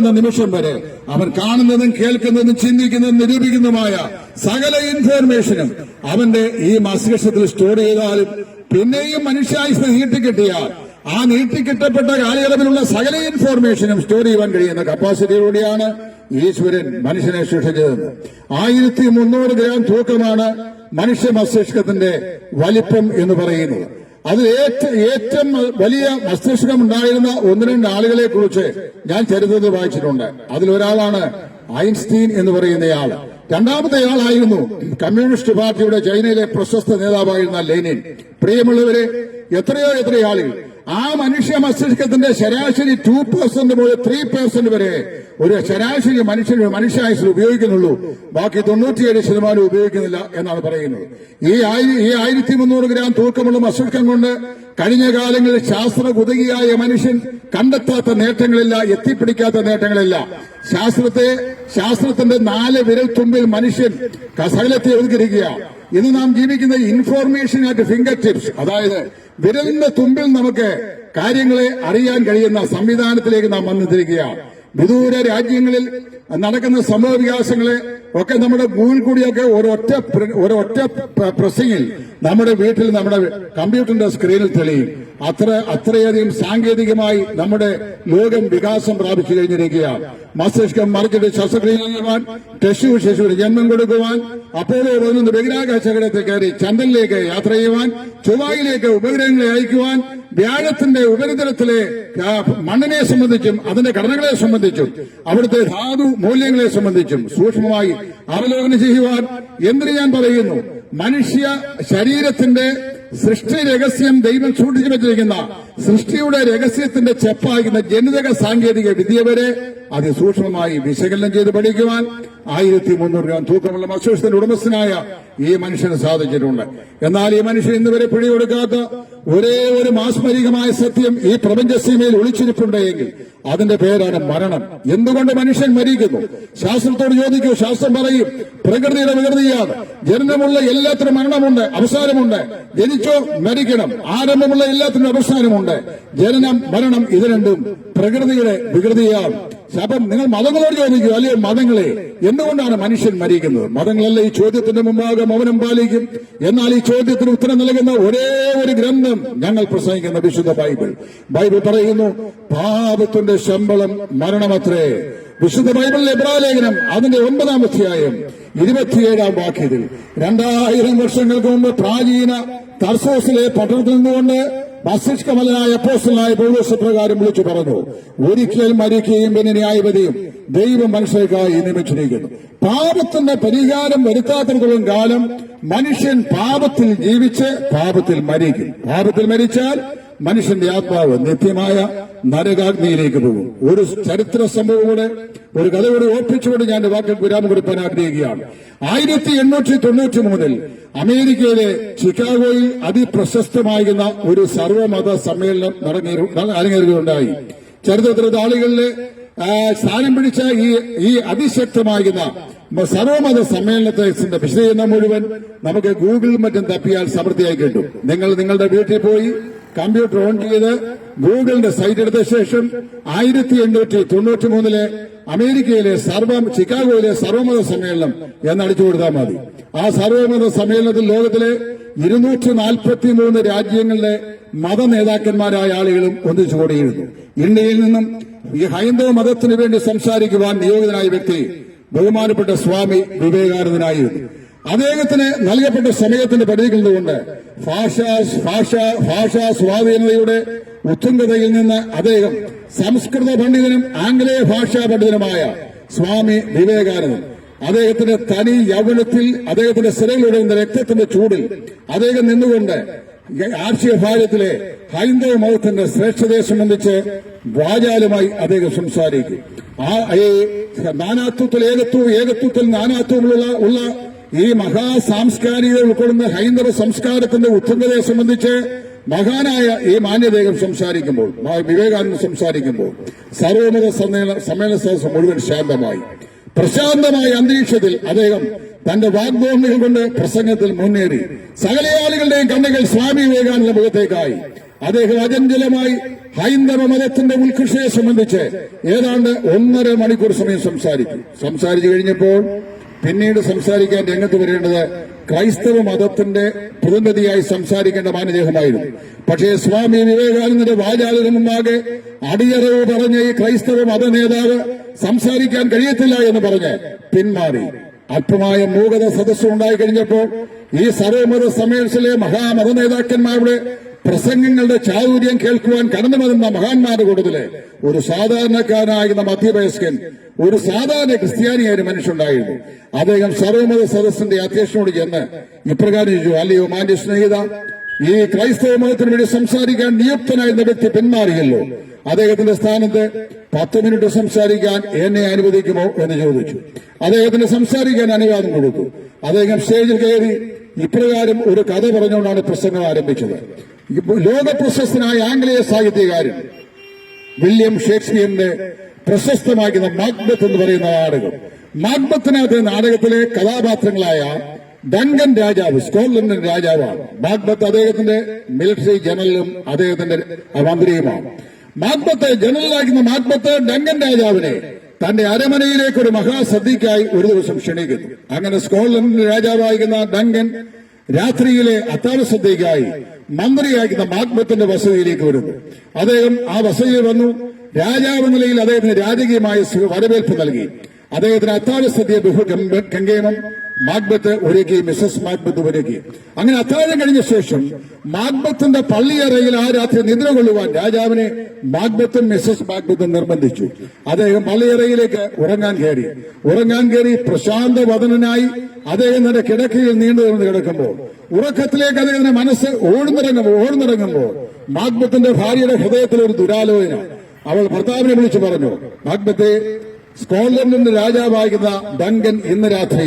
നിമിഷം വരെ അവൻ കാണുന്നതും കേൾക്കുന്നതും ചിന്തിക്കുന്നതും നിരൂപിക്കുന്നതുമായ സകല ഇൻഫോർമേഷനും അവന്റെ ഈ മസ്തിഷ്കത്തിൽ സ്റ്റോർ ചെയ്താലും പിന്നെയും മനുഷ്യായുസ് നീട്ടിക്കിട്ടിയാൽ ആ നീട്ടിക്കിട്ടപ്പെട്ട കാലയളവിലുള്ള സകല ഇൻഫോർമേഷനും സ്റ്റോർ ചെയ്യാൻ കഴിയുന്ന കപ്പാസിറ്റിയോടെയാണ് ഈശ്വരൻ മനുഷ്യനെ സൃഷ്ടിച്ചത്. ആയിരത്തി മുന്നൂറ് ഗ്രാം തൂക്കമാണ് മനുഷ്യ മസ്തിഷ്കത്തിന്റെ വലിപ്പം എന്ന് പറയുന്നത്. അതിൽ ഏറ്റവും വലിയ മസ്തിഷ്കം ഉണ്ടായിരുന്ന ഒന്ന് രണ്ട് ആളുകളെ കുറിച്ച് ഞാൻ ചരിത്രത്തിൽ വായിച്ചിട്ടുണ്ട്. അതിലൊരാളാണ് ഐൻസ്റ്റീൻ എന്ന് പറയുന്നയാൾ. രണ്ടാമത്തെ ആളായിരുന്നു കമ്മ്യൂണിസ്റ്റ് പാർട്ടിയുടെ ചൈനയിലെ പ്രശസ്ത നേതാവായിരുന്ന ലെനിൻ. പ്രിയമുള്ളവരെ എത്രയോ എത്രയോ ആളുകൾ ആ മനുഷ്യ മസ്തിഷ്കത്തിന്റെ ശരാശരി ടു പെർസെന്റ് മുതൽ ത്രീ പെർസെന്റ് വരെ ഒരു ശരാശരി മനുഷ്യന് മനുഷ്യായുസിൽ ഉപയോഗിക്കുന്നുള്ളൂ. ബാക്കി തൊണ്ണൂറ്റിയേഴ് ശതമാനം ഉപയോഗിക്കുന്നില്ല എന്നാണ് പറയുന്നത്. ഈ ഈ ആയിരത്തി മുന്നൂറ് ഗ്രാം തൂക്കമുള്ള മസ്തിഷ്കം കൊണ്ട് കഴിഞ്ഞ കാലങ്ങളിൽ ശാസ്ത്ര കുതകിയായ മനുഷ്യൻ കണ്ടെത്താത്ത നേട്ടങ്ങളില്ല എത്തിപ്പിടിക്കാത്ത നേട്ടങ്ങളില്ല. ശാസ്ത്രത്തെ ശാസ്ത്രത്തിന്റെ നാല് വിരൽ തുമ്പിൽ മനുഷ്യൻ സകലത്തെ ഒതുക്കിയിരിക്കുക. ഇന്ന് നാം ജീവിക്കുന്ന ഇൻഫോർമേഷൻ ആറ്റ് ഫിംഗർ ടിപ്സ് അതായത് വിരലിന്റെ തുമ്പിൽ നമുക്ക് കാര്യങ്ങളെ അറിയാൻ കഴിയുന്ന സംവിധാനത്തിലേക്ക് നാം വന്നെത്തിരിക്കുകയാണ് വിദൂര രാജ്യങ്ങളിൽ നടക്കുന്ന സംഭവ വികാസങ്ങളെ ഒക്കെ നമ്മുടെ ഗൂഗിൾ കൂടിയൊക്കെ ഒരൊറ്റ ഒരൊറ്റ പ്ര- പ്രസിംഗിൽ നമ്മുടെ വീട്ടിൽ നമ്മുടെ കമ്പ്യൂട്ടറിന്റെ സ്ക്രീനിൽ തെളിയും. അത്ര അത്രയധികം സാങ്കേതികമായി നമ്മുടെ ലോകം വികാസം പ്രാപിച്ചു കഴിഞ്ഞിരിക്കുകയാണ്. മസ്തിഷ്കം മറിച്ചിട്ട് ശസ്ത്രക്രിയ ചെയ്യുവാൻ ടെസ്റ്റു ശിശുവിന് ജന്മം കൊടുക്കുവാൻ അപ്പോഴോ പതിനൊന്ന് ബഹിരാകാശ ഘടകത്തിൽ കയറി ചന്ദ്രനിലേക്ക് യാത്ര ചെയ്യുവാൻ ചൊവ്വായിലേക്ക് ഉപഗ്രഹങ്ങളെ അയക്കുവാൻ വ്യാഴത്തിന്റെ ഉപരിതലത്തിലെ മണ്ണിനെ സംബന്ധിച്ചും അതിന്റെ ഘടനകളെ സംബന്ധിച്ചും അവിടുത്തെ ധാതു മൂല്യങ്ങളെ സംബന്ധിച്ചും സൂക്ഷ്മമായി അവലോകനം ചെയ്യുവാൻ എന്തിന് ഞാൻ പറയുന്നു? മനുഷ്യ ശരീരത്തിന്റെ സൃഷ്ടി രഹസ്യം ദൈവം സൂക്ഷിച്ചു വെച്ചിരിക്കുന്ന സൃഷ്ടിയുടെ രഹസ്യത്തിന്റെ ചെപ്പാകുന്ന ജനിതക സാങ്കേതിക വിദ്യ വരെ അതിസൂക്ഷ്മമായി വിശകലനം ചെയ്ത് പഠിക്കുവാൻ ആയിരത്തി മുന്നൂറ് രൂപ തൂക്കമുള്ള മസ്തിഷ്കത്തിന്റെ ഉടമസ്ഥനായ ഈ മനുഷ്യന് സാധിച്ചിട്ടുണ്ട്. എന്നാൽ ഈ മനുഷ്യൻ ഇന്ന് വരെ പിടികൊടുക്കാത്ത ഒരേ ഒരു മാസ്മരികമായ സത്യം ഈ പ്രപഞ്ച സീമയിൽ ഒളിച്ചിരിപ്പുണ്ടെങ്കിൽ അതിന്റെ പേരാണ് മരണം. എന്തുകൊണ്ട് മനുഷ്യൻ മരിക്കുന്നു? ശാസ്ത്രത്തോട് ചോദിക്കൂ. ശാസ്ത്രം പറയും പ്രകൃതിയുടെ വികൃതിയാണ്. ജനനമുള്ള എല്ലാത്തിനും മരണമുണ്ട് അവസാനമുണ്ട്. ജനിച്ചോ മരിക്കണം ആരംഭമുള്ള എല്ലാത്തിനും അവസാനമുണ്ട്. ജനനം മരണം ഇത് രണ്ടും പ്രകൃതിയുടെ വികൃതിയാണ്. അപ്പം നിങ്ങൾ മതങ്ങളോട് ചോദിക്കുക അല്ലെ മതങ്ങളെ? എന്തുകൊണ്ടാണ് മനുഷ്യൻ മരിക്കുന്നത്? മതങ്ങളല്ല ഈ ചോദ്യത്തിന്റെ മുമ്പാകെ മൗനം പാലിക്കും. എന്നാൽ ഈ ചോദ്യത്തിന് ഉത്തരം നൽകുന്ന ഒരേ ഒരു ഗ്രന്ഥം ഞങ്ങൾ പ്രസംഗിക്കുന്ന വിശുദ്ധ ബൈബിൾ. ബൈബിൾ പറയുന്നു പാപത്തിന്റെ ശമ്പളം മരണമത്രേ. വിശുദ്ധ ബൈബിളിലെ എബ്രാലേഖനം അതിന്റെ ഒമ്പതാം അധ്യായം ഇരുപത്തിയേഴാം വാക്യത്തിൽ രണ്ടായിരം വർഷങ്ങൾക്ക് മുമ്പ് പ്രാചീന തർസോസിലെ പട്ടണത്തിൽ നിന്നുകൊണ്ട് മസ്തിഷ്കമലനായ അപ്പോസ്റ്റലായ പൗലോസ് പ്രകാരം വിളിച്ചു പറഞ്ഞു ഒരിക്കൽ മരിക്കുകയും പിന്നെ ന്യായപതിയും ദൈവം മനുഷ്യർക്കായി നിയമിച്ചിരിക്കുന്നു പാപത്തിന്റെ പരിഹാരം വരുത്താത്തിടത്തോളം കാലം മനുഷ്യൻ പാപത്തിൽ ജീവിച്ച് പാപത്തിൽ മരിക്കും. പാപത്തിൽ മരിച്ചാൽ മനുഷ്യന്റെ ആത്മാവ് നിത്യമായ നരകാഗ്നിയിലേക്ക് പോകും. ഒരു ചരിത്ര സംഭവം കൂടെ ഒരു കഥയോട് ഓർപ്പിച്ചുകൊണ്ട് ഞാൻ വാക്കിൽ വിരാമം കൊടുക്കാൻ ആഗ്രഹിക്കുകയാണ്. ആയിരത്തി എണ്ണൂറ്റി തൊണ്ണൂറ്റി മൂന്നിൽ അമേരിക്കയിലെ ചിക്കാഗോയിൽ അതിപ്രശസ്തമായിരുന്ന ഒരു സർവമത സമ്മേളനം അരങ്ങേറുകയുണ്ടായി ചരിത്രത്തിലെ ആളുകളിലെ ആ, സ്ഥാനം പിടിച്ച ഈ ഈ അതിശക്തമാകുന്ന സർവമത സമ്മേളനത്തെ വിശദീകരണം മുഴുവൻ നമുക്ക് ഗൂഗിളിൽ മറ്റും തപ്പിയാൽ സമൃദ്ധിയായി കിട്ടും. നിങ്ങൾ നിങ്ങളുടെ വീട്ടിൽ പോയി കമ്പ്യൂട്ടർ ഓൺ ചെയ്ത് ഗൂഗിളിന്റെ സൈറ്റ് എടുത്ത ശേഷം ആയിരത്തി എണ്ണൂറ്റി തൊണ്ണൂറ്റി മൂന്നിലെ അമേരിക്കയിലെ സർവ ചിക്കാഗോയിലെ സർവമത സമ്മേളനം എന്നടിച്ചു കൊടുത്താൽ മതി. ആ സർവമത സമ്മേളനത്തിൽ ലോകത്തിലെ ഇരുന്നൂറ്റി നാൽപ്പത്തി മൂന്ന് രാജ്യങ്ങളിലെ മത നേതാക്കന്മാരായ ആളുകളും ഒന്നിച്ചു കൂടിയിരുന്നു. ഇന്ത്യയിൽ നിന്നും ഈ ഹൈന്ദവ മതത്തിനു വേണ്ടി സംസാരിക്കുവാൻ നിയോഗിതനായ വ്യക്തി ബഹുമാനപ്പെട്ട സ്വാമി വിവേകാനന്ദനായിരുന്നു. അദ്ദേഹത്തിന് നൽകപ്പെട്ട സമയത്തിന്റെ പരിധിയിൽ നിന്നുകൊണ്ട് ഭാഷാ ഭാഷ ഭാഷാ സ്വാധീനതയുടെ ഉത്തുംഗതയിൽ നിന്ന് അദ്ദേഹം സംസ്കൃത പണ്ഡിതനും ആംഗലേയ ഭാഷാ പണ്ഡിതനുമായ സ്വാമി വിവേകാനന്ദൻ. അദ്ദേഹത്തിന്റെ തനി യൗവനത്തിൽ അദ്ദേഹത്തിന്റെ സിരയിലുടയുന്ന രക്തത്തിന്റെ ചൂടിൽ അദ്ദേഹം നിന്നുകൊണ്ട് ആർഷിക ഭാരതത്തിലെ ഹൈന്ദവ മതത്തിന്റെ ശ്രേഷ്ഠതയെ സംബന്ധിച്ച് വാചാലുമായി അദ്ദേഹം സംസാരിക്കും. ആ നാനാത്വത്തിൽ ഏകത്വം ഏകത്വത്തിൽ നാനാത്വമുള്ള ഉള്ള ഈ മഹാ മഹാസാംസ്കാരിക ഉൾക്കൊള്ളുന്ന ഹൈന്ദവ സംസ്കാരത്തിന്റെ ഉത്തുംഗതയെ സംബന്ധിച്ച് മഹാനായ ഈ മാന്യദേഹം സംസാരിക്കുമ്പോൾ വിവേകാനന്ദ സംസാരിക്കുമ്പോൾ സർവമത സമ്മേളന സമ്മേളന സദസ് മുഴുവൻ ശാന്തമായി. പ്രശാന്തമായ അന്തരീക്ഷത്തിൽ അദ്ദേഹം തന്റെ വാഗ്ദോമികൾ കൊണ്ട് പ്രസംഗത്തിൽ മുന്നേറി. സകലയാളികളുടെയും കണ്ണുകൾ സ്വാമി വിവേകാനന്ദ മുഖത്തേക്കായി. അദ്ദേഹം അചഞ്ചലമായി ഹൈന്ദവ മതത്തിന്റെ ഉത്കൃഷ്ടയെ സംബന്ധിച്ച് ഏതാണ്ട് ഒന്നര മണിക്കൂർ സമയം സംസാരിച്ചു സംസാരിച്ചു കഴിഞ്ഞപ്പോൾ പിന്നീട് സംസാരിക്കാൻ രംഗത്ത് വരേണ്ടത് ക്രൈസ്തവ മതത്തിന്റെ പ്രതിനിധിയായി സംസാരിക്കേണ്ട മാനദേഹമായിരുന്നു പക്ഷേ സ്വാമി വിവേകാനന്ദന്റെ വാചാലിന് മുമ്പാകെ അടിയറവ് പറഞ്ഞ ഈ ക്രൈസ്തവ മത നേതാവ് സംസാരിക്കാൻ കഴിയത്തില്ല എന്ന് പറഞ്ഞ് പിന്മാറി. അല്പമായ മൂകത സദസ്സുണ്ടായി കഴിഞ്ഞപ്പോൾ ഈ സർവമത സമ്മേളനത്തിലെ മഹാമത നേതാക്കന്മാരുടെ പ്രസംഗങ്ങളുടെ ചാതുര്യം കേൾക്കുവാൻ കടന്നു വരുന്ന മഹാന്മാരുടെ കൂട്ടത്തിൽ ഒരു സാധാരണക്കാരനായിരുന്ന മധ്യവയസ്കൻ ഒരു സാധാരണ ക്രിസ്ത്യാനിയായ ഒരു മനുഷ്യനുണ്ടായിരുന്നു. അദ്ദേഹം സർവമത സദസ്സിന്റെ അധ്യക്ഷനോട് ചെന്ന് ഇപ്രകാരം ചോദിച്ചു അല്ലയോ മാന്റെ സ്നേഹിത ഈ ക്രൈസ്തവ മതത്തിന് വേണ്ടി സംസാരിക്കാൻ നിയുക്തനായിരുന്ന വ്യക്തി പിന്മാറിയല്ലോ. അദ്ദേഹത്തിന്റെ സ്ഥാനത്ത് പത്ത് മിനിറ്റ് സംസാരിക്കാൻ എന്നെ അനുവദിക്കുമോ? എന്ന് ചോദിച്ചു. അദ്ദേഹത്തിന് സംസാരിക്കാൻ അനുവാദം കൊടുത്തു. അദ്ദേഹം സ്റ്റേജിൽ കയറി ഇപ്രകാരം ഒരു കഥ പറഞ്ഞുകൊണ്ടാണ് പ്രസംഗം ആരംഭിച്ചത്. ലോക പ്രശസ്തനായ ആംഗ്ലേയ സാഹിത്യകാരൻ വില്യം ഷേക്സ്പിയറിന്റെ പ്രശസ്തമാക്കുന്ന മാഗ്ബത്ത് എന്ന് പറയുന്ന നാടകം. മാഗ്ബത്തിനകത്ത് നാടകത്തിലെ കഥാപാത്രങ്ങളായ ഡങ്കൻ രാജാവ് സ്കോട്ട്ലൻഡിന്റെ രാജാവാണ്. മാഗ്ബത്ത് അദ്ദേഹത്തിന്റെ മിലിറ്ററി ജനറലും അദ്ദേഹത്തിന്റെ മന്ത്രിയുമാണ്. മാഗ്ബത്ത് ജനറലാക്കുന്ന മാഗ്ബത്ത് ഡങ്കൻ രാജാവിനെ തന്റെ അരമനയിലേക്ക് ഒരു മഹാസദ്യക്കായി ഒരു ദിവസം ക്ഷണിക്കുന്നു. അങ്ങനെ സ്കോട്ട്ലൻഡിന്റെ രാജാവായിരിക്കുന്ന ഡങ്കൻ രാത്രിയിലെ അത്താഴസദ്യക്കായി മന്ത്രിയാക്കുന്ന മാഗ്മത്തിന്റെ വസതിയിലേക്ക് വരുന്നു. അദ്ദേഹം ആ വസതിയിൽ വന്നു. രാജാവ് നിലയിൽ അദ്ദേഹത്തിന് രാജകീയമായ വരവേൽപ്പ് നൽകി. അദ്ദേഹത്തിന് അത്താഴ സദ്യ ബഹു ഗംഭ- ഗംഗേമം ഒരുക്കുകയും ഒരുക്കി മിസസ് മാഗ്ബത്ത് ഒരുക്കുകയും അങ്ങനെ അത്താഴം കഴിഞ്ഞ ശേഷം മാഗ്ബത്തിന്റെ പള്ളിയറയിൽ ആ രാത്രി നിദ്ര കൊള്ളുവാൻ രാജാവിനെ മാഗ്ബത്തും മിസസ് മാഗ്ബത്തും നിർബന്ധിച്ചു. അദ്ദേഹം പള്ളിയറയിലേക്ക് ഉറങ്ങാൻ കയറി. ഉറങ്ങാൻ കയറി പ്രശാന്ത വദനനായി അദ്ദേഹം തന്റെ കിടക്കയിൽ നീണ്ടു നിവർന്ന് കിടക്കുമ്പോൾ ഉറക്കത്തിലേക്ക് അദ്ദേഹത്തിന്റെ മനസ്സ് ഓടുന്നിറങ്ങുമ്പോൾ ഓടുന്നിറങ്ങുമ്പോൾ മാഗ്ബത്തിന്റെ ഭാര്യയുടെ ഹൃദയത്തിൽ ഒരു ദുരാലോചന. അവൾ ഭർത്താവിനെ വിളിച്ചു പറഞ്ഞു മാഗ്ബത്തെ സ്കോട്ട്ലൻഡിന്റെ രാജാവായിരുന്ന ഡങ്കൻ ഇന്ന് രാത്രി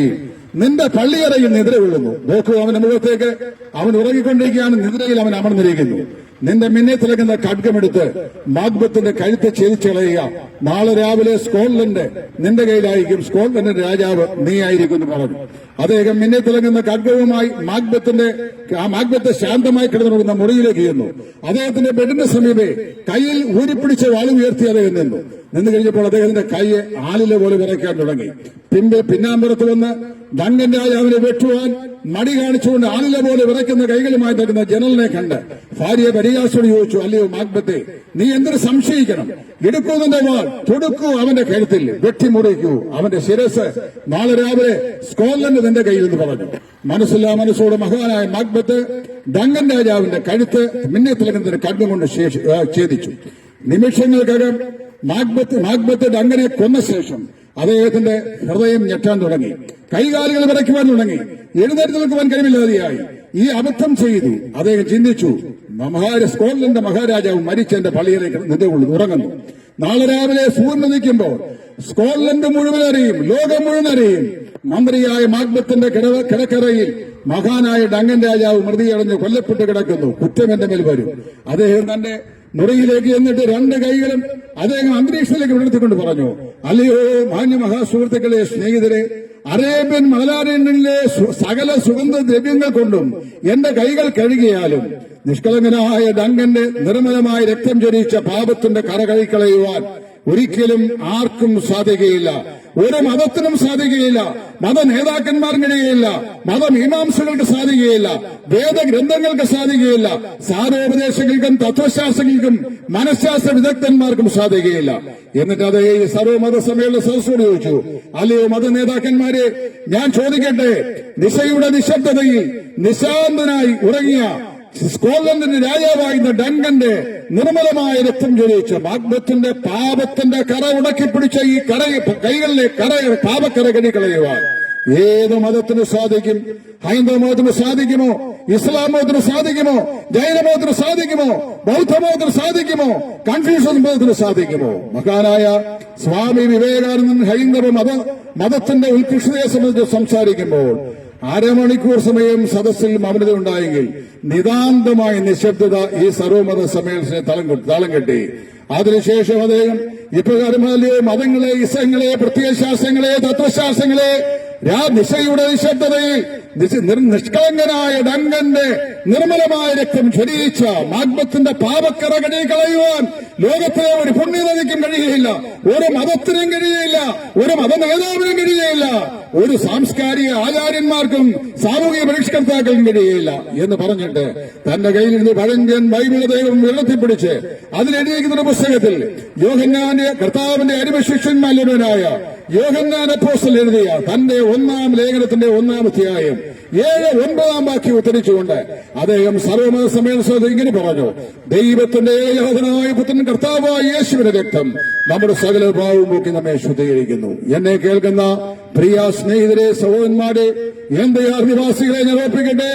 നിന്റെ പള്ളിയറയിൽ നിദ്ര കൊള്ളുന്നു നോക്കൂ അവന്റെ മുഖത്തേക്ക്. അവൻ ഉറങ്ങിക്കൊണ്ടിരിക്കുകയാണ്. നിദ്രയിൽ അവൻ അമർന്നിരിക്കുന്നു. നിന്റെ മിന്നത്തിലേക്കുന്ന ഖഡ്ഗമെടുത്ത് മാഗ്ബത്തിന്റെ കഴുത്ത് ഛേദിച്ചു കളയുക നാളെ രാവിലെ സ്കോട്ട്ലൻഡ് നിന്റെ കയ്യിലായിരിക്കും. സ്കോട്ട്ലൻഡിന്റെ രാജാവ് നീ ആയിരിക്കും എന്ന് പറഞ്ഞു. അദ്ദേഹം മിന്നെ തിളങ്ങുന്ന ഖഡ്ഗവുമായി മാഗ്ബത്തിന്റെ ആ മാഗ്ബത്തെ ശാന്തമായി കിടന്നുകൊടുക്കുന്ന മുറിയിലേക്ക് ചെന്നു. അദ്ദേഹത്തിന്റെ ബെഡിന്റെ സമീപെ കയ്യിൽ ഊരിപ്പിടിച്ച വാളി ഉയർത്തി അദ്ദേഹം നിന്നു. നിന്ന് കഴിഞ്ഞപ്പോൾ അദ്ദേഹത്തിന്റെ കൈയെ ആലിലെ പോലെ വിറയ്ക്കാൻ തുടങ്ങി. പിമ്പെ പിന്നാമ്പുറത്ത് വന്ന് ദങ്കൻ രാജാവിനെ വെട്ടുവാൻ മടി കാണിച്ചുകൊണ്ട് ആലിലെ പോലെ വിറയ്ക്കുന്ന കൈകളുമായി തരുന്ന ജനലിനെ കണ്ട് ഭാര്യ പരിഹാസോട് ചോദിച്ചു അല്ലയോ മാഗ്ബത്തെ നീ എന്തിനു സംശയിക്കണം? എടുക്കുന്നതിന്റെ വാൾ തൊടുക്കൂ അവന്റെ കഴുത്തിൽ വെട്ടിമുറിക്കൂ അവന്റെ ശിരസ് നാളെ രാവിലെ സ്കോട്ട്ലൻഡ് നിന്റെ കയ്യിൽ നിന്ന് പറഞ്ഞു. മനസ്സില്ലാ മനസ്സോട് മഹാനായ മാഗ്ബത്ത് ഡങ്കൻ രാജാവിന്റെ കഴുത്ത് മിന്നത്തിലകത്തിന്റെ കണ്ണുകൊണ്ട് ഛേദിച്ചു. നിമിഷങ്ങൾക്കകം മാഗ്ബത്ത് മാഗ്ബത്ത് ഡങ്കനെ കൊന്ന ശേഷം അദ്ദേഹത്തിന്റെ ഹൃദയം ഞെട്ടാൻ തുടങ്ങി. കൈകാലുകൾ വിറയ്ക്കുവാൻ തുടങ്ങി. എഴുന്നേറ്റ് നിൽക്കുവാൻ കഴിവില്ലാതെയായി. ഈ അബദ്ധം ചെയ്തു. അദ്ദേഹം ചിന്തിച്ചു മഹാര സ്കോട്ട്ലൻഡ് മഹാരാജാവ് മരിച്ചെന്റെ പള്ളിയിലേക്ക് നിന്നുകൊള്ളു ഉറങ്ങുന്നു. നാളെ രാവിലെ സൂര്യൻ നിൽക്കുമ്പോൾ സ്കോട്ട്ലൻഡ് മുഴുവൻ അറിയും ലോകം മുഴുവൻ അറിയും. മന്ത്രിയായ മാഗ്ബത്തിന്റെ കിട- കിടക്കറയിൽ മഹാനായ ഡങ്കൻ രാജാവ് മൃതിയടഞ്ഞ് കൊല്ലപ്പെട്ട് കിടക്കുന്നു. കുറ്റം എന്റെ മേൽ വരും. അദ്ദേഹം തന്റെ മുറിയിലേക്ക് എന്നിട്ട് രണ്ട് കൈകളും അദ്ദേഹം അന്തരീക്ഷത്തിലേക്ക് വിടർത്തിക്കൊണ്ട് പറഞ്ഞു അല്ലയോ മാന്യ മഹാസുഹൃത്തുക്കളെ സ്നേഹിതരെ അറേബ്യൻ മലനാടിലെ സകല സുഗന്ധ ദ്രവ്യങ്ങൾ കൊണ്ടും എന്റെ കൈകൾ കഴുകിയാലും നിഷ്കളങ്കനായ ഡങ്കന്റെ നിർമ്മലമായ രക്തം ചൊരിയിച്ച പാപത്തിന്റെ കറ കഴിക്കളയുവാൻ ഒരിക്കലും ആർക്കും സാധിക്കുകയില്ല. ഒരു മതത്തിനും സാധിക്കുകയില്ല. മത നേതാക്കന്മാർക്കിടയില്ല. മതമീമാംസകൾക്ക് സാധിക്കുകയില്ല. വേദഗ്രന്ഥങ്ങൾക്ക് സാധിക്കുകയില്ല. സാരോപദേശങ്ങൾക്കും തത്വശാസ്ത്രങ്ങൾക്കും മനഃശാസ്ത്ര വിദഗ്ധന്മാർക്കും സാധിക്കുകയില്ല. എന്നിട്ട് അതേ ഈ സർവമത സമ്മേളന സദസ്സോട് ചോദിച്ചു അല്ലയോ മത നേതാക്കന്മാരെ ഞാൻ ചോദിക്കട്ടെ? നിശയുടെ നിശബ്ദതയിൽ നിശാന്തനായി ഉറങ്ങിയ സ്കോട്ട്ലൻഡിന്റെ രാജാവായിരുന്ന ഡങ്കന്റെ നിർമ്മലമായ രക്തം ചൊരിയിച്ച മാഗ്ബത്തിന്റെ പാപത്തിന്റെ കറ ഉടക്കിപ്പിടിച്ച ഈ കര കൈകളിലെ കര പാപക്കറ കളയുക ഏത് മതത്തിന് സാധിക്കും? ഹൈന്ദവ മതത്തിന് സാധിക്കുമോ? ഇസ്ലാം മതത്തിന് സാധിക്കുമോ? ജൈന മതത്തിന് സാധിക്കുമോ? ബൗദ്ധ മതത്തിന് സാധിക്കുമോ? കൺഫ്യൂഷൻ മതത്തിന് സാധിക്കുമോ? മഹാനായ സ്വാമി വിവേകാനന്ദൻ ഹൈന്ദവ മത മതത്തിന്റെ ഉത്കൃഷ്ടതയെ സംബന്ധിച്ച് സംസാരിക്കുമ്പോൾ അരമണിക്കൂർ സമയം സദസ്സിൽ മൗനത ഉണ്ടായെങ്കിൽ നിതാന്തമായ നിശബ്ദത ഈ സർവമത സമ്മേളനത്തിന് തളം താളം കെട്ടി. അതിനുശേഷം അദ്ദേഹം ഇപ്രകാരമല്ലയോ മതങ്ങളെ ഇസങ്ങളെ പ്രത്യയശാസ്ത്രങ്ങളെ തത്വശാസ്ത്രങ്ങളെ നിശയുടെ നിശബ്ദതയിൽ നിഷ്കളങ്കനായ ഡങ്കന്റെ നിർമ്മലമായ രക്തം ജ്വലിയിച്ച മാഗ്മത്തിന്റെ പാപക്കറ കഴുകി കളയുവാൻ ലോകത്തിലെ ഒരു പുണ്യനദിക്കും കഴിയുകയില്ല ഒരു മതത്തിനും കഴിയുകയില്ല ഒരു മത നേതാവിനും കഴിയുകയില്ല ഒരു സാംസ്കാരിക ആചാര്യന്മാർക്കും സാമൂഹിക പരിഷ്കർത്താക്കൾക്കും കഴിയുകയില്ല എന്ന് പറഞ്ഞിട്ട് തന്റെ കയ്യിൽ നിന്ന് പഴഞ്ചൻ ബൈബിൾ ദൈവം ഉയർത്തിപ്പിടിച്ച് അതിലെഴുതിയിരിക്കുന്ന പുസ്തകത്തിൽ യോഹന്നാന്റെ കർത്താവിന്റെ അരിമശിഷ്യന്മാരൊരുവനായ യോഹന്നാൻ അപ്പോസ്റ്റൽ എഴുതിയ തന്റെ ഒന്നാം ലേഖനത്തിന്റെ ഒന്നാം അധ്യായം ഏഴ് ഒൻപതാം ബാക്കി ഉദ്ധരിച്ചുകൊണ്ട് അദ്ദേഹം സർവമത സമ്മേളനത്തിൽ ഇങ്ങനെ പറഞ്ഞു ദൈവത്തിന്റെ ഏകനായ പുത്രൻ കർത്താവായ യേശുവിന്റെ രക്തം നമ്മുടെ സകല ഭാവവും നോക്കി നമ്മെ ശുദ്ധീകരിക്കുന്നു. എന്നെ കേൾക്കുന്ന പ്രിയ സ്നേഹിതരെ സഹോദരന്മാരെ എന്റെ നിവാസികളെ ഞാൻ ഓർപ്പിക്കട്ടെ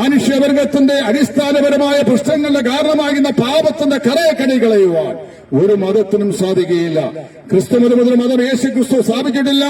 മനുഷ്യവർഗത്തിന്റെ അടിസ്ഥാനപരമായ പ്രശ്നങ്ങളുടെ കാരണമാകുന്ന പാപത്തിന്റെ കറയെ കണി കളയുവാൻ ഒരു മതത്തിനും സാധിക്കുകയില്ല. ക്രിസ്തു മതം മതം യേശു ക്രിസ്തു സ്ഥാപിച്ചിട്ടില്ല.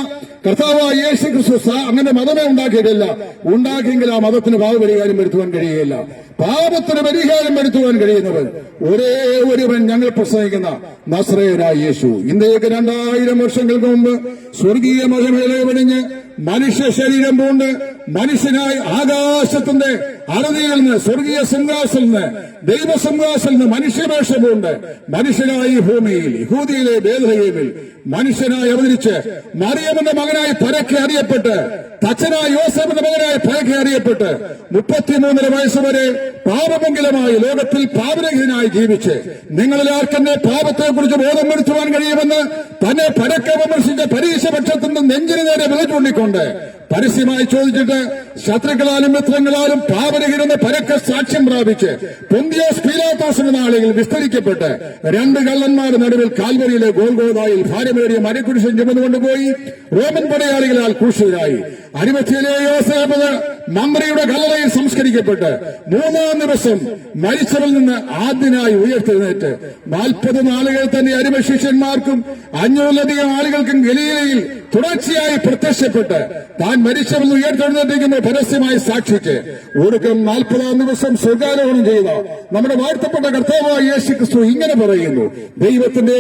കർത്താവായ യേശു ക്രിസ്തു അങ്ങനെ മതമേ ഉണ്ടാക്കിയിട്ടില്ല ഉണ്ടാക്കിയെങ്കിൽ ആ മതത്തിന് പാവപരിഹാരം വരുത്തുവാൻ കഴിയുകയില്ല. പാപത്തിന് പരിഹാരം വരുത്തുവാൻ കഴിയുന്നവൻ ഒരേ ഒരുവൻ ഞങ്ങൾ പ്രസംഗിക്കുന്ന നസ്രയനായ യേശു. ഇന്ത്യയ്ക്ക് രണ്ടായിരം വർഷങ്ങൾക്ക് മുമ്പ് സ്വർഗീയ മഹിമയിലെ വിളിഞ്ഞ് മനുഷ്യ ശരീരം പൂണ്ട് മനുഷ്യനായി ആകാശത്തിന്റെ അറുതിയിൽ നിന്ന് സ്വർഗീയ സിംഹാസിൽ നിന്ന് ദൈവസിംഹാസിൽ നിന്ന് മനുഷ്യവേഷ പൂണ്ട് മനുഷ്യനായി ഭൂമിയിൽ യഹൂദിയിലെ ബേദഹീമിൽ മനുഷ്യനായി അവതരിച്ച് മറിയമ്മന്റെ മകനായി പരക്കെ അറിയപ്പെട്ട് തച്ചനായ യോസഫിന്റെ മകനായി പരക്കെ അറിയപ്പെട്ട് മുപ്പത്തിമൂന്നര വയസ്സുവരെ പാപമംഗലമായി ലോകത്തിൽ പാപരഹിതനായി ജീവിച്ച് നിങ്ങളിൽ ആർക്കെന്നെ പാപത്തെക്കുറിച്ച് ബോധം വരുത്തുവാൻ കഴിയുമെന്ന് തന്നെ പരക്കെ വിമർശിച്ച പരീക്ഷ പക്ഷത്തിന്റെ നെഞ്ചിന് നേരെ വില പരസ്യമായി ചോദിച്ചിട്ട് ശത്രുക്കളാലും മിത്രങ്ങളാലും പാപരഹിരുന്ന് പരക്കെ സാക്ഷ്യം പ്രാപിച്ച് പൊന്തിയോസ് പീലാത്താസിന്റെ നാളുകൾ വിസ്തരിക്കപ്പെട്ട് രണ്ട് കള്ളന്മാർ നടുവിൽ കാൽവരിയിലെ ഗോൽഗോതായിൽ ഭാര്യമേറിയ മരക്കുരിശൻ ചുമന്നുകൊണ്ടുപോയി റോമൻ പടയാളികളാൽ ക്രൂശിതരായി. അരിമത്തിയിലെ മന്ത്രിയുടെ കല്ലറയിൽ സംസ്കരിക്കപ്പെട്ട് മൂന്നാം ദിവസം മരിച്ചവരിൽ നിന്ന് ആദ്യനായി ഉയർത്തെഴുന്നേറ്റ്. നാൽപ്പത് നാളുകൾ തന്നെ അരിമ ശിഷ്യന്മാർക്കും അഞ്ഞൂറിലധികം ആളുകൾക്കും ഗലീലയിൽ തുടർച്ചയായി പ്രത്യക്ഷപ്പെട്ട് താൻ മരിച്ചവന്ന് ഉയർത്തെഴുന്നേറ്റിരിക്കുന്ന പരസ്യമായി സാക്ഷിച്ച് ഒടുക്കം നാൽപ്പതാം ദിവസം സ്വർഗാരോഹണം ചെയ്ത നമ്മുടെ വാഴ്ത്തപ്പെട്ട കർത്താവായ യേശു ക്രിസ്തു ഇങ്ങനെ പറയുന്നു ദൈവത്തിന്റെ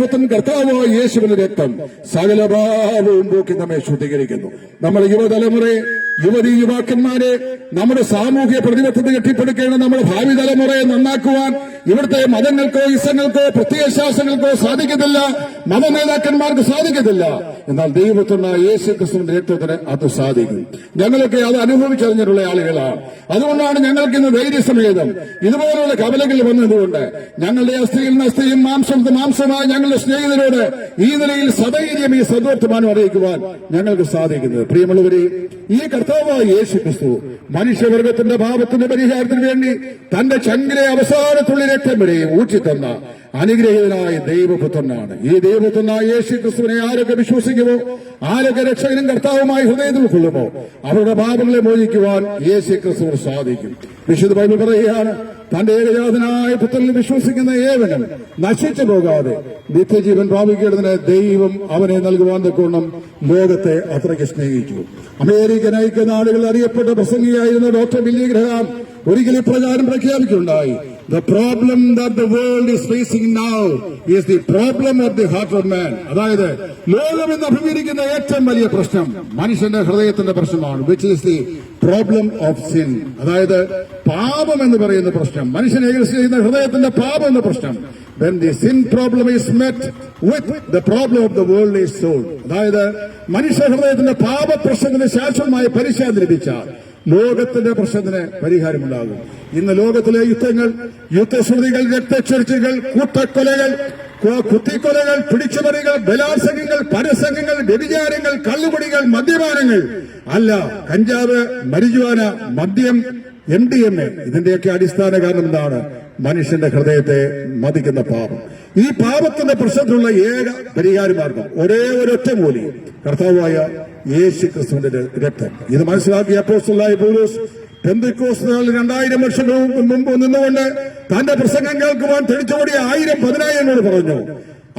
പുത്രൻ കർത്താവായ യേശുവിന്റെ രക്തം സകലഭാവവും പോക്കി നമ്മെ ശുദ്ധീകരിക്കുന്നു. നമ്മുടെ യുവതലമുറയെ യുവതി യുവാക്കന്മാരെ നമ്മുടെ സാമൂഹ്യ പ്രതിബദ്ധത കെട്ടിപ്പടുക്കേണ്ട നമ്മുടെ ഭാവി തലമുറയെ നന്നാക്കുവാൻ ഇവിടുത്തെ മതങ്ങൾക്കോ ഇസങ്ങൾക്കോ പ്രത്യയശാസ്ത്രങ്ങൾക്കോ സാധിക്കത്തില്ല. മത നേതാക്കന്മാർക്ക് സാധിക്കത്തില്ല. എന്നാൽ ദൈവത്തിനായ യേശു ക്രിസ്തുവിന്റെ നേതൃത്വത്തിന് അത് സാധിക്കും. ഞങ്ങളൊക്കെ അത് അനുഭവിച്ചറിഞ്ഞിട്ടുള്ള ആളുകളാണ്. അതുകൊണ്ടാണ് ഞങ്ങൾക്ക് ഇന്ന് ധൈര്യസമേതം. ഇതുപോലുള്ള കവലകൾ വന്നതുകൊണ്ട് ഞങ്ങളുടെ അസ്ഥിയിൽ നിന്ന് അസ്ഥിയും മാംസം മാംസമായ ഞങ്ങളുടെ സ്നേഹിതരോട് ഈ നിലയിൽ സധൈര്യം ഈ സദ്വർത്തമാനം അറിയിക്കുവാൻ ഞങ്ങൾക്ക് സാധിക്കുന്നത്. പ്രിയമുള്ളവരെ ഈ കർത്താവായ യേശു ക്രിസ്തു മനുഷ്യവർഗത്തിന്റെ പാപത്തിന്റെ പരിഹാരത്തിന് വേണ്ടി തന്റെ ചങ്കിലെ അവസാനത്തുള്ളിൽ രക്തം വരെയും ഊറ്റിത്തന്ന അനുഗ്രഹീതനായ ദൈവപുത്രനാണ്. ഈ ദൈവപുത്രനായ യേശു ക്രിസ്തുവിനെ ആരൊക്കെ വിശ്വസിക്കുമോ ആരൊക്കെ രക്ഷകനും കർത്താവുമായി ഹൃദയത്തിൽ കൊള്ളുമോ അവരുടെ പാപങ്ങളെ മോചിക്കുവാൻ യേശു ക്രിസ്തുവിന് സാധിക്കും. വിശുദ്ധ ബൈബിൾ പറയുകയാണ് തന്റെ ഏകജാതനായ പുത്രനിൽ വിശ്വസിക്കുന്ന ഏവനും നശിച്ചു പോകാതെ നിത്യജീവൻ പ്രാപിക്കേണ്ടതിന് ദൈവം അവനെ നൽകുവാൻ തക്കോണം ലോകത്തെ അത്രയ്ക്ക് സ്നേഹിച്ചു. അമേരിക്കൻ ഐക്യനാടുകൾ അറിയപ്പെട്ട പ്രസംഗിയായിരുന്ന ഡോക്ടർ ബില്ലി ഗ്രഹാം ഒരിക്കൽ ഇപ്രകാരം പ്രഖ്യാപിക്കുകയുണ്ടായി. The problem that the world is facing now is the problem of the heart of man അതായത് ലോകം എന്ന് അഭിമുഖീകരിക്കുന്ന ഏറ്റവും വലിയ പ്രശ്നം മനുഷ്യന്റെ ഹൃദയത്തിന്റെ പ്രശ്നമാണ് which is the problem of sin അതായത് പാപം എന്ന് പറയുന്ന പ്രശ്നം. മനുഷ്യനെ ചെയ്യുന്ന ഹൃദയത്തിന്റെ പാപം എന്ന പ്രശ്നം. When the sin problem is met with the problem of the world is solved അതായത് മനുഷ്യ ഹൃദയത്തിന്റെ പാപ പ്രശ്നത്തിന് ശാശ്വതമായ പരിശോധന ലഭിച്ചാൽ ലോകത്തിന്റെ പ്രശ്നത്തിന് പരിഹാരമുണ്ടാകും. ഇന്ന് ലോകത്തിലെ യുദ്ധങ്ങൾ യുദ്ധശ്രുതികൾ രക്തച്ചൊരിച്ചുകൾ കൂട്ടക്കൊലകൾ കുത്തിക്കൊലകൾ പിടിച്ചുപറികൾ ബലാത്സംഗങ്ങൾ പരസംഗങ്ങൾ വ്യഭിചാരങ്ങൾ കള്ളുപടികൾ മദ്യപാനങ്ങൾ. അല്ല കഞ്ചാവ് മരിജുവാന മദ്യം എം ഡി എം എ. ഇതിന്റെയൊക്കെ അടിസ്ഥാന കാരണം എന്താണ്? മനുഷ്യന്റെ ഹൃദയത്തെ മതിക്കുന്ന പാപം. ഈ പാപത്തിന്റെ പ്രശ്നത്തിലുള്ള ഏക പരിഹാര മാർഗം ഒരേ ഒരൊറ്റ മൂലി. കർത്താവായ യേശു ക്രിസ്തുവിന്റെ രക്തം. ഇത് മനസ്സിലാക്കിയ അപ്പോസ്റ്റലായ പൗലോസ് നാളിൽ രണ്ടായിരം വർഷം മുമ്പ് നിന്നുകൊണ്ട് തന്റെ പ്രസംഗം കേൾക്കുവാൻ തെളിച്ചോടിയ ആയിരം പതിനായിരങ്ങളോട് പറഞ്ഞു.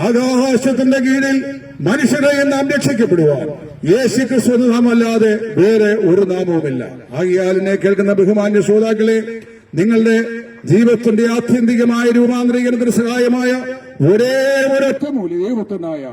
ആകാശത്തിന്റെ കീഴിൽ മനുഷ്യരെ നാം രക്ഷിക്കപ്പെടുവാൻ യേശു ക്രിസ്തു എന്ന നാമല്ലാതെ വേറെ ഒരു നാമവുമില്ല. ആകിയാലിനെ കേൾക്കുന്ന ബഹുമാന്യ ശ്രോതാക്കളെ നിങ്ങളുടെ ജീവിതത്തിന്റെ ആത്യന്തികമായ രൂപാന്തരീകരണത്തിന് സഹായമായ ഒരേ ഒരൊറ്റ മൂല്യ ദൈവത്തിനായ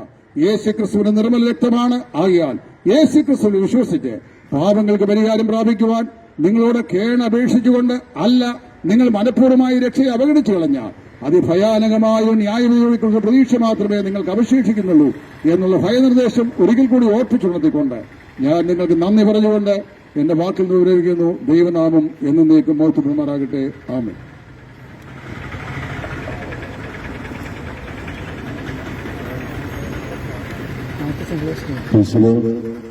യേശു ക്രിസ്തുവിന്റെ നിർമ്മല രക്തമാണ്. ആകിയാൽ യേശു ക്രിസ്തുവിനെ വിശ്വസിച്ച് പാപങ്ങൾക്ക് പരിഹാരം പ്രാപിക്കുവാൻ നിങ്ങളോട് കേണപേക്ഷിച്ചുകൊണ്ട് അല്ല നിങ്ങൾ മനഃപൂർവമായി രക്ഷയെ അവഗണിച്ചു കളഞ്ഞ അതിഭയാനകമായ ന്യായവിധികളെക്കുറിച്ച് പ്രതീക്ഷ മാത്രമേ നിങ്ങൾക്ക് അവശേഷിക്കുന്നുള്ളൂ എന്നുള്ള ഭയനിർദ്ദേശം ഒരിക്കൽ കൂടി ഓർപ്പിച്ചുണർത്തിക്കൊണ്ട് ഞാൻ നിങ്ങൾക്ക് നന്ദി പറഞ്ഞുകൊണ്ട് എന്റെ വാക്കിൽ നിന്ന് വിരമിക്കുന്നു. ദൈവനാമം എന്നേക്കും മോർത്തുമാറാകട്ടെ ആമേ ആമി the Lord.